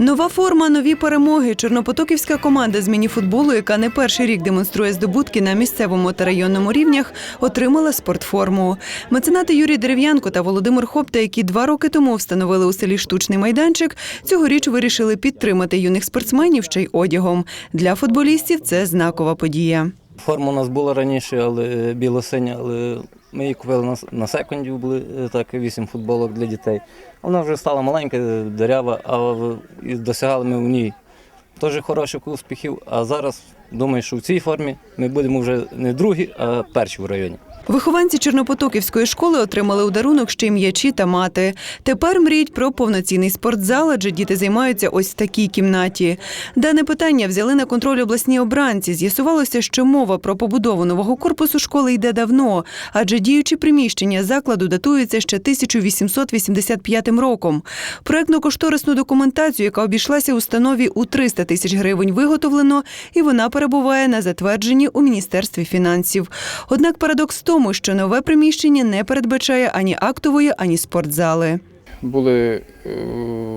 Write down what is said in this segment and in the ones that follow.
Нова форма, нові перемоги. Чорнопотоківська команда з мініфутболу, яка не перший рік демонструє здобутки на місцевому та районному рівнях, отримала спортформу. Меценати Юрій Дерев'янко та Володимир Хопта, які два роки тому встановили у селі штучний майданчик, цьогоріч вирішили підтримати юних спортсменів ще й одягом. Для футболістів це знакова подія. Форма у нас була раніше, але біло-синя, але ми її купили на, на секунді, були е, так, вісім футболок для дітей. Вона вже стала маленька, е, дерева, а і досягали ми в ній теж хороших успіхів. А зараз думаю, що в цій формі ми будемо вже не другі, а перші в районі. Вихованці Чорнопотоківської школи отримали у дарунок ще й м'ячі та мати. Тепер мріють про повноцінний спортзал, адже діти займаються ось в такій кімнаті. Дане питання взяли на контроль обласні обранці. З'ясувалося, що мова про побудову нового корпусу школи йде давно, адже діючі приміщення закладу датуються ще 1885 роком. Проектно-кошторисну документацію, яка обійшлася установі у 300 тисяч гривень, виготовлено, і вона перебуває на затвердженні у Міністерстві фінансів. Однак парадокс в тому, що нове приміщення не передбачає ані актової, ані спортзали. були е,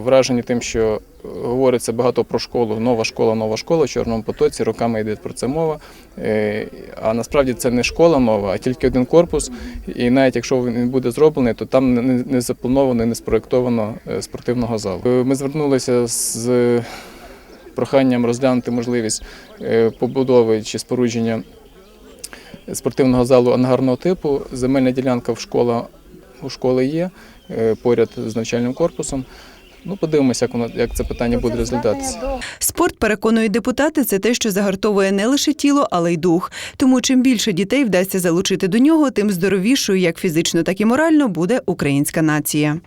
вражені тим, що говориться багато про школу, нова школа, нова школа в Чорному потоці, роками йде про це мова. Е, А насправді це не школа нова, а тільки один корпус. І навіть якщо він буде зроблений, то там не- заплановано, не спроєктовано е, спортивного залу. Е, Ми звернулися з проханням розглянути можливість е, побудови чи спорудження спортивного залу ангарного типу. Земельна ділянка в школа, у школи є е, поряд з навчальним корпусом. Ну, подивимося, як воно як це питання буде розглядатися. Спорт, переконують депутати, це те, що загартовує не лише тіло, але й дух. Тому чим більше дітей вдасться залучити до нього, тим здоровішою, як фізично, так і морально, буде українська нація.